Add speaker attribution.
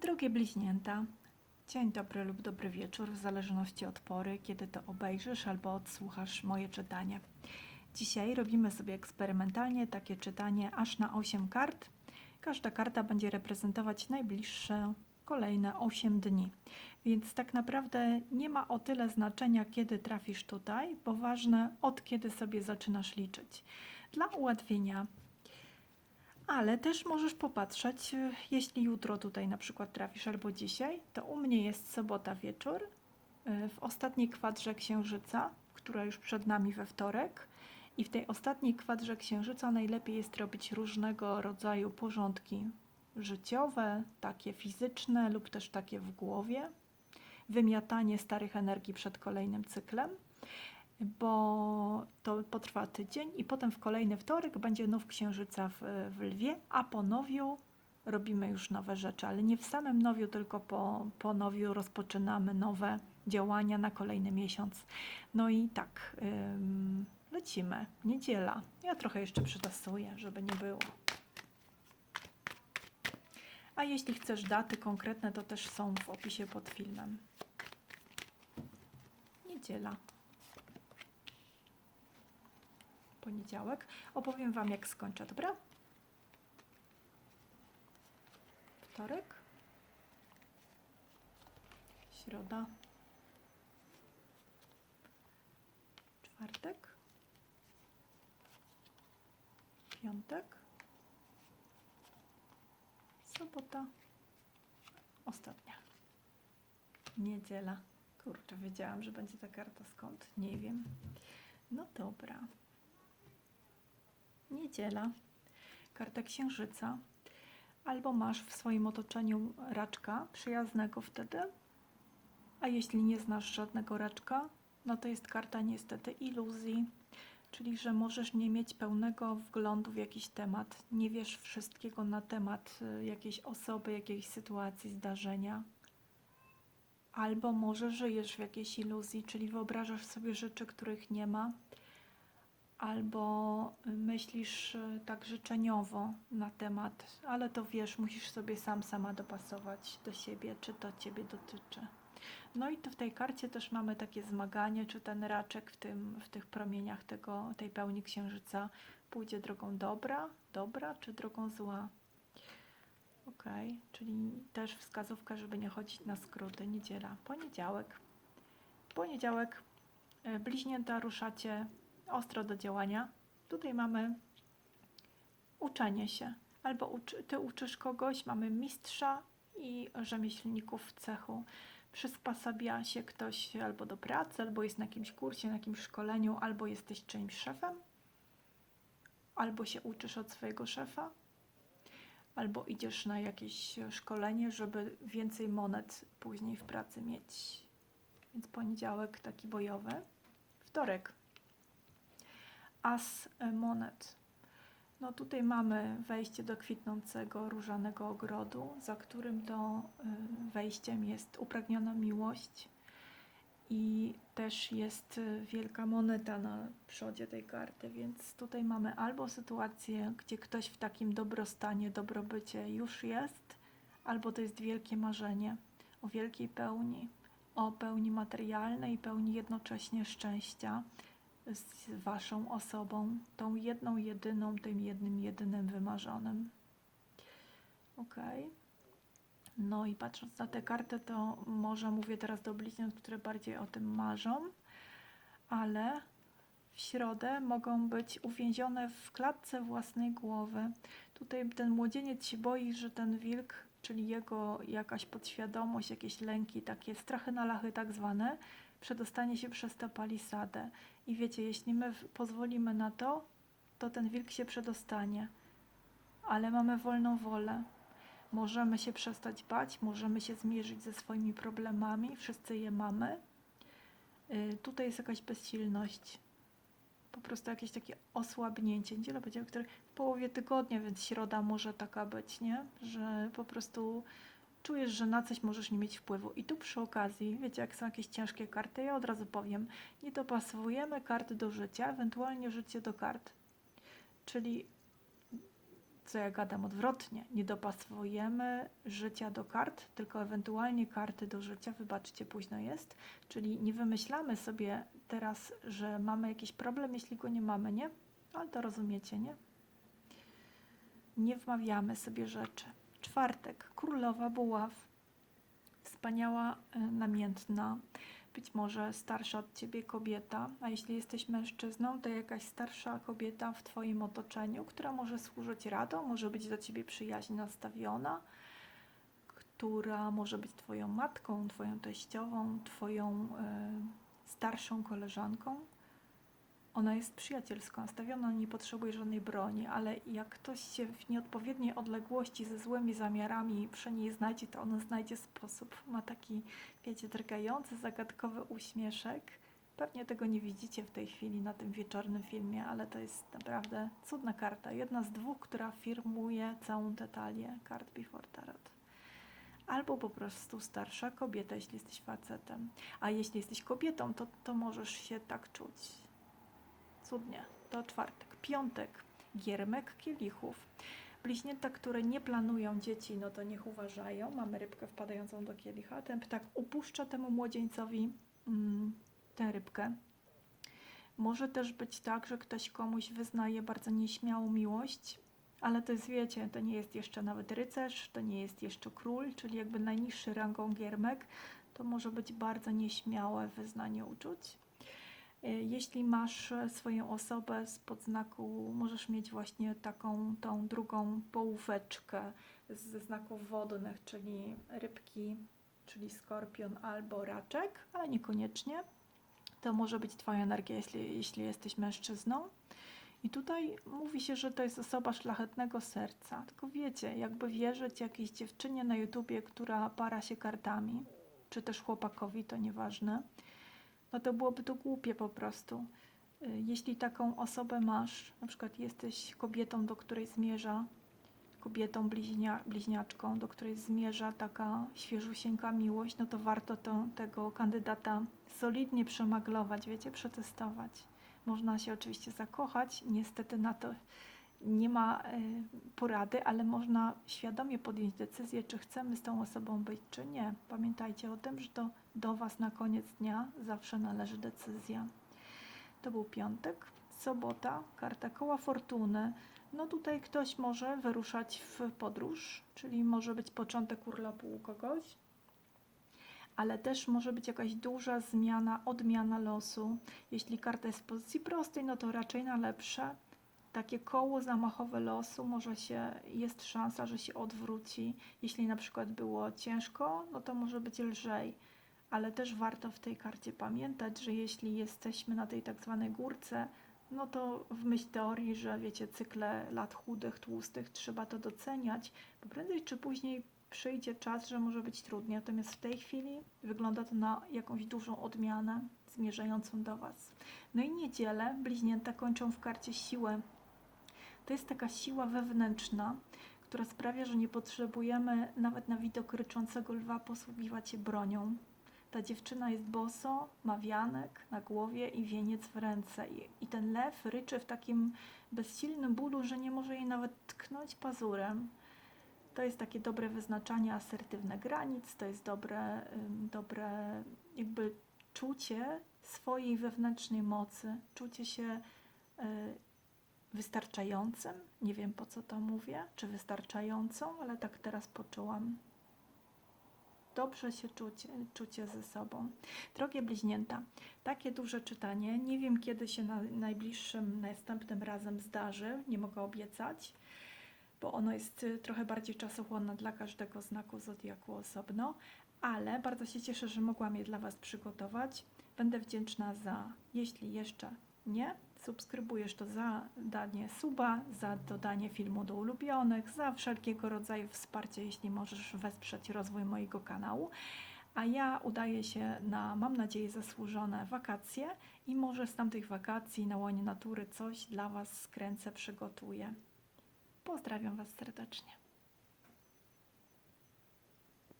Speaker 1: Drogie bliźnięta, dzień dobry lub dobry wieczór, w zależności od pory, kiedy to obejrzysz albo odsłuchasz moje czytanie. Dzisiaj robimy sobie eksperymentalnie takie czytanie aż na 8 kart. Każda karta będzie reprezentować najbliższe kolejne 8 dni. Więc tak naprawdę nie ma o tyle znaczenia, kiedy trafisz tutaj, bo ważne od kiedy sobie zaczynasz liczyć. Dla ułatwienia ale też możesz popatrzeć, y, jeśli jutro tutaj na przykład trafisz albo dzisiaj, to u mnie jest sobota wieczór, y, w ostatniej kwadrze księżyca, która już przed nami we wtorek. I w tej ostatniej kwadrze księżyca najlepiej jest robić różnego rodzaju porządki życiowe, takie fizyczne lub też takie w głowie, wymiatanie starych energii przed kolejnym cyklem bo to potrwa tydzień i potem w kolejny wtorek będzie nów księżyca w, w lwie, a po nowiu robimy już nowe rzeczy, ale nie w samym nowiu, tylko po, po nowiu rozpoczynamy nowe działania na kolejny miesiąc. No i tak, ym, lecimy. Niedziela. Ja trochę jeszcze przytasuję, żeby nie było. A jeśli chcesz daty konkretne, to też są w opisie pod filmem. Niedziela. Poniedziałek. Opowiem Wam, jak skończę, dobra? Wtorek, środa, czwartek, piątek, sobota, ostatnia, niedziela. Kurczę, wiedziałam, że będzie ta karta skąd. Nie wiem. No dobra. Niedziela, karta księżyca, albo masz w swoim otoczeniu raczka przyjaznego wtedy, a jeśli nie znasz żadnego raczka, no to jest karta niestety iluzji, czyli że możesz nie mieć pełnego wglądu w jakiś temat, nie wiesz wszystkiego na temat y, jakiejś osoby, jakiejś sytuacji, zdarzenia. Albo może żyjesz w jakiejś iluzji, czyli wyobrażasz sobie rzeczy, których nie ma, albo myślisz y, tak życzeniowo na temat, ale to wiesz, musisz sobie sam sama dopasować do siebie, czy to ciebie dotyczy. No i to w tej karcie też mamy takie zmaganie, czy ten raczek w, tym, w tych promieniach tego, tej pełni księżyca pójdzie drogą dobra, dobra, czy drogą zła. Ok, czyli też wskazówka, żeby nie chodzić na skróty. Niedziela, poniedziałek. Poniedziałek, y, bliźnięta, ruszacie ostro do działania. Tutaj mamy uczenie się. Albo uczy, ty uczysz kogoś, mamy mistrza i rzemieślników w cechu. Przysposabia się ktoś albo do pracy, albo jest na jakimś kursie, na jakimś szkoleniu, albo jesteś czyimś szefem, albo się uczysz od swojego szefa, albo idziesz na jakieś szkolenie, żeby więcej monet później w pracy mieć. Więc poniedziałek taki bojowy. Wtorek as monet. No tutaj mamy wejście do kwitnącego różanego ogrodu, za którym to y, wejściem jest upragniona miłość i też jest y, wielka moneta na przodzie tej karty, więc tutaj mamy albo sytuację, gdzie ktoś w takim dobrostanie, dobrobycie już jest, albo to jest wielkie marzenie o wielkiej pełni, o pełni materialnej pełni jednocześnie szczęścia z Waszą osobą, tą jedną, jedyną, tym jednym, jedynym wymarzonym. Ok. No i patrząc na tę kartę, to może mówię teraz do bliźniąt, które bardziej o tym marzą, ale w środę mogą być uwięzione w klatce własnej głowy. Tutaj ten młodzieniec się boi, że ten wilk, czyli jego jakaś podświadomość, jakieś lęki, takie strachy na lachy tak zwane, przedostanie się przez tę palisadę. I wiecie, jeśli my pozwolimy na to, to ten wilk się przedostanie. Ale mamy wolną wolę. Możemy się przestać bać, możemy się zmierzyć ze swoimi problemami, wszyscy je mamy. Yy, tutaj jest jakaś bezsilność. Po prostu jakieś takie osłabnięcie. Niedziela będzie który w połowie tygodnia, więc środa może taka być, nie? Że po prostu czujesz, że na coś możesz nie mieć wpływu. I tu przy okazji, wiecie, jak są jakieś ciężkie karty, ja od razu powiem, nie dopasowujemy karty do życia, ewentualnie życie do kart. Czyli co ja gadam odwrotnie. Nie dopasowujemy życia do kart, tylko ewentualnie karty do życia. Wybaczcie, późno jest. Czyli nie wymyślamy sobie teraz, że mamy jakiś problem, jeśli go nie mamy, nie? Ale to rozumiecie, nie? Nie wmawiamy sobie rzeczy. Czwartek. Królowa buław. Wspaniała, y, namiętna, być może starsza od ciebie kobieta, a jeśli jesteś mężczyzną, to jakaś starsza kobieta w twoim otoczeniu, która może służyć radą, może być do ciebie przyjaźnie nastawiona, która może być twoją matką, twoją teściową, twoją y, starszą koleżanką. Ona jest przyjacielsko nastawiona, nie potrzebuje żadnej broni, ale jak ktoś się w nieodpowiedniej odległości ze złymi zamiarami przy niej znajdzie, to ona znajdzie sposób. Ma taki, wiecie, drgający, zagadkowy uśmieszek. Pewnie tego nie widzicie w tej chwili na tym wieczornym filmie, ale to jest naprawdę cudna karta. Jedna z dwóch, która firmuje całą tę talię kart Before Tarot. Albo po prostu starsza kobieta, jeśli jesteś facetem. A jeśli jesteś kobietą, to, to możesz się tak czuć. Cudnie. To czwartek. Piątek. Giermek kielichów. Bliźnięta, które nie planują dzieci, no to niech uważają. Mamy rybkę wpadającą do kielicha. Ten ptak upuszcza temu młodzieńcowi mm, tę rybkę. Może też być tak, że ktoś komuś wyznaje bardzo nieśmiałą miłość, ale to jest, wiecie, to nie jest jeszcze nawet rycerz, to nie jest jeszcze król, czyli jakby najniższy rangą giermek, to może być bardzo nieśmiałe wyznanie uczuć. E, Jeśli masz e, swoją osobę spod znaku, możesz mieć właśnie taką tą drugą połóweczkę ze znaków wodnych, czyli rybki, czyli skorpion albo raczek, ale niekoniecznie. To może być Twoja energia, jeśli, jeśli jesteś mężczyzną. I tutaj mówi się, że to jest osoba szlachetnego serca. Tylko wiecie, jakby wierzyć jakiejś dziewczynie na YouTubie, która para się kartami, czy też chłopakowi, to nieważne no to byłoby to głupie po prostu. Y, Jeśli taką osobę masz, na przykład jesteś kobietą, do której zmierza, kobietą bliźnia, bliźniaczką, do której zmierza taka świeżusieńka miłość, no to warto to, tego kandydata solidnie przemaglować, wiecie, przetestować. Można się oczywiście zakochać, niestety na to nie ma y, porady, ale można świadomie podjąć decyzję, czy chcemy z tą osobą być, czy nie. Pamiętajcie o tym, że to do Was na koniec dnia zawsze należy decyzja. To był piątek, sobota, karta koła fortuny. No tutaj ktoś może wyruszać w podróż, czyli może być początek urlopu u kogoś, ale też może być jakaś duża zmiana, odmiana losu. Jeśli karta jest w pozycji prostej, no to raczej na lepsze takie koło zamachowe losu może się, jest szansa, że się odwróci. Jeśli na przykład było ciężko, no to może być lżej. Ale też warto w tej karcie pamiętać, że jeśli jesteśmy na tej tak zwanej górce, no to w myśl teorii, że wiecie, cykle lat chudych, tłustych, trzeba to doceniać, bo prędzej czy później przyjdzie czas, że może być trudniej. Natomiast w tej chwili wygląda to na jakąś dużą odmianę zmierzającą do Was. No i niedzielę bliźnięta kończą w karcie siłę to jest taka siła wewnętrzna, która sprawia, że nie potrzebujemy nawet na widok ryczącego lwa posługiwać się bronią. Ta dziewczyna jest boso, ma wianek na głowie i wieniec w ręce. I, ten lew ryczy w takim bezsilnym bólu, że nie może jej nawet tknąć pazurem. To jest takie dobre wyznaczanie asertywne granic, to jest dobre, dobre jakby czucie swojej wewnętrznej mocy, czucie się y, wystarczającym. Nie wiem po co to mówię, czy wystarczającą, ale tak teraz poczułam. Dobrze się czucie, czucie ze sobą. Drogie bliźnięta, takie duże czytanie. Nie wiem, kiedy się na najbliższym, następnym razem zdarzy. Nie mogę obiecać, bo ono jest y, trochę bardziej czasochłonne dla każdego znaku zodiaku osobno, ale bardzo się cieszę, że mogłam je dla Was przygotować. Będę wdzięczna za, jeśli jeszcze nie, subskrybujesz to za danie suba, za dodanie filmu do ulubionych, za wszelkiego rodzaju wsparcie, jeśli możesz wesprzeć rozwój mojego kanału. A ja udaję się na, mam nadzieję, zasłużone wakacje i może z tamtych wakacji na łonie natury coś dla Was skręcę, przygotuję. Pozdrawiam Was serdecznie.